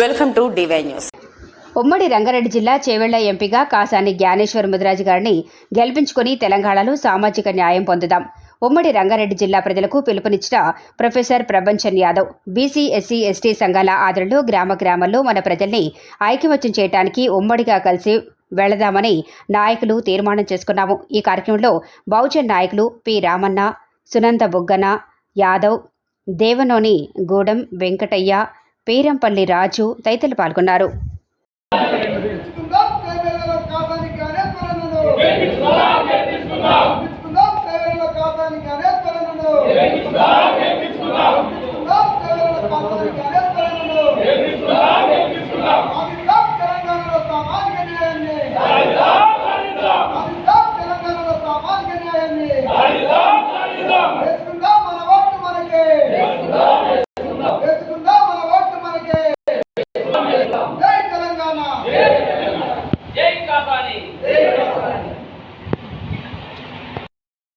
Welcome to DY news. ఉమ్మడి రంగారెడ్డి జిల్లా చేవెళ్ళ ఎంపీగా కాసాని జ్ఞానేశ్వర్ ముదిరాజు గారిని గెలిపించుకుని తెలంగాణలో సామాజిక న్యాయం పొందుదాం. ఉమ్మడి రంగారెడ్డి జిల్లా ప్రజలకు పిలుపునిచ్చిన professor Prabhanchan Yadav BC SC ST సంఘాల ఆదరణలో గ్రామ గ్రామాల్లో మన ప్రజల్ని ఐక్యమత్యం చేయడానికి ఉమ్మడిగా కలిసి వెళదామని నాయకులు తీర్మానం చేసుకున్నాము. ఈ కార్యక్రమంలో బహుజన్ నాయకులు పి రామన్న సునంద బుగ్గన యాదవ్ దేవనోని గూడెం వెంకటయ్య పేరంపల్లి రాజు తదితరులు పాల్గొన్నారు.